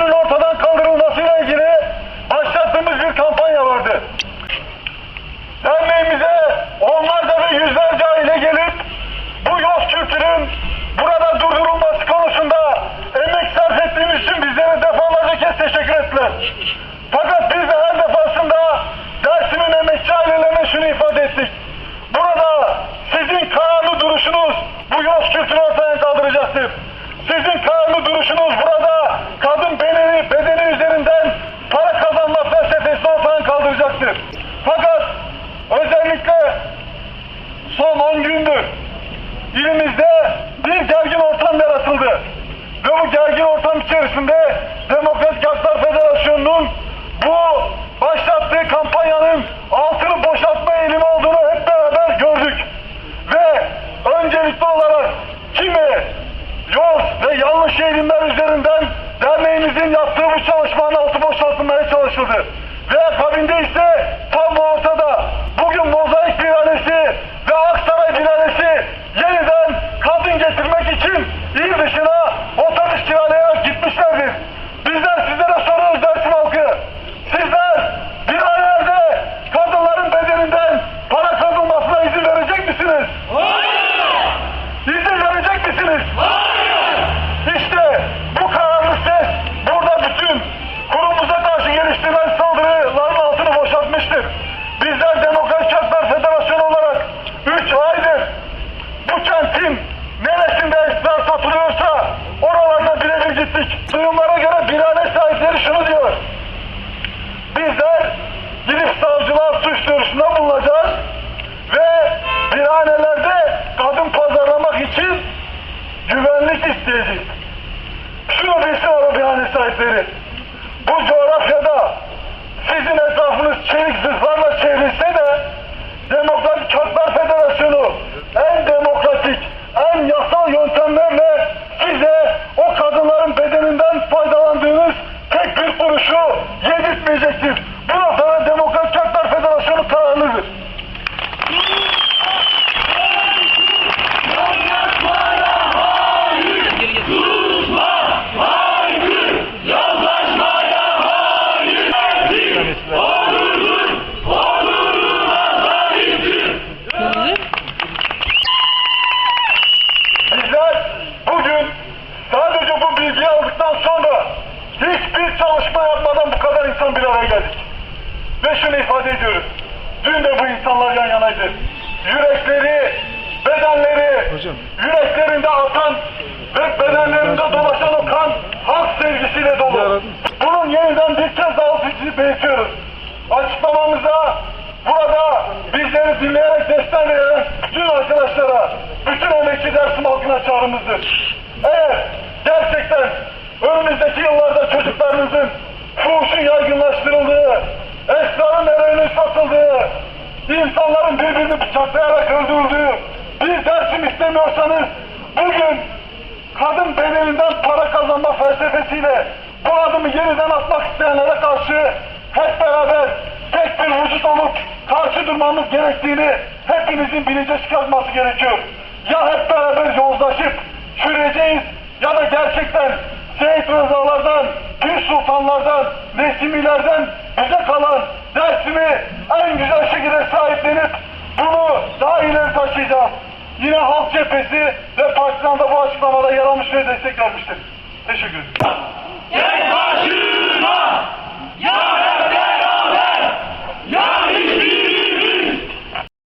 kültürünün ortadan kaldırılmasıyla ilgili başlattığımız bir kampanya vardı. Derneğimize onlarca ve yüzlerce aile gelip bu yoz kültürün burada durdurulması konusunda emek sarf ettiğimiz için bizlere defalarca kez teşekkür ettiler. Fakat biz de her defasında Dersim'in emekçi ailelerine şunu ifade ettik. Burada sizin kararlı duruşunuz bu yoz kültürü ortadan kaldıracaktır. Sizin kararlı duruşunuz burada kadın bedeni, bedeni üzerinden para kazanma felsefesini ortadan kaldıracaktır. Fakat özellikle son 10 gündür ilimizde bir gergin ortam yaratıldı. Ve bu gergin ortam içerisinde Demokratik Haklar Federasyonu'nun bu başlattığı kampanyanın altını boşaltma eğilimi olduğunu hep beraber gördük. Ve öncelikli olarak kimi yol ve yanlış eğilimler üzerinden derneğimizin yaptığı bu çalışmanın altı boşaltılmaya çalışıldı. Ve akabinde ise tam ortada. Bugün mozaik Duyumlara göre birane sahipleri şunu diyor. Bizler gidip savcılığa suç duyurusunda bulunacağız ve birhanelerde kadın pazarlamak için güvenlik isteyeceğiz. Şunu bilsin o birhane sahipleri. Bu coğrafyada sizin etrafınız çelik zırhlarla çevrilse de Demokratik Haklar Federasyonu en demokratik, en yasal yöntemlerle size o kadınların bedeninden faydalandığınız tek bir kuruşu yedirtmeyecektir. Bu noktada Demokratik Haklar Federasyonu kararlıdır. Bizler bugün sadece bu bilgiyi aldıktan sonra hiçbir çalışma yapmadan bu kadar insan bir araya geldik. Ve şunu ifade ediyoruz. Dün de bu insanlar yan yanaydı. Yürekleri, bedenleri, yüreklerinde atan ve bedenlerinde dolaşan o kan halk sevgisiyle dolu. Bunun yeniden bir kez daha altını belirtiyoruz. Açıklamamıza burada bizleri dinleyerek destek veren bütün arkadaşlara, bütün emekçi Dersim halkına çağrımızdır. Eğer gerçekten önümüzdeki yıllarda çocuklarınızın fuhuşun yaygınlaştırıldığı, esrarın ereğinin satıldığı, insanların birbirini bıçaklayarak öldürdüğü bir dersim istemiyorsanız bugün kadın bedeninden para kazanma felsefesiyle bu adımı yeniden atmak isteyenlere karşı hep beraber tek bir vücut olup karşı durmamız gerektiğini hepinizin bilince çıkartması gerekiyor. Ya hep beraber yozlaşıp çürüyeceğiz ya da gerçekten Seyit Rızalardan, Pir Sultanlardan, Nesimilerden bize kalan dersimi en güzel şekilde sahiplenip bunu daha ileri taşıyacağız. Yine Halk Cephesi ve Partizan da bu açıklamada yer almış ve destek vermiştir. Teşekkür ederim.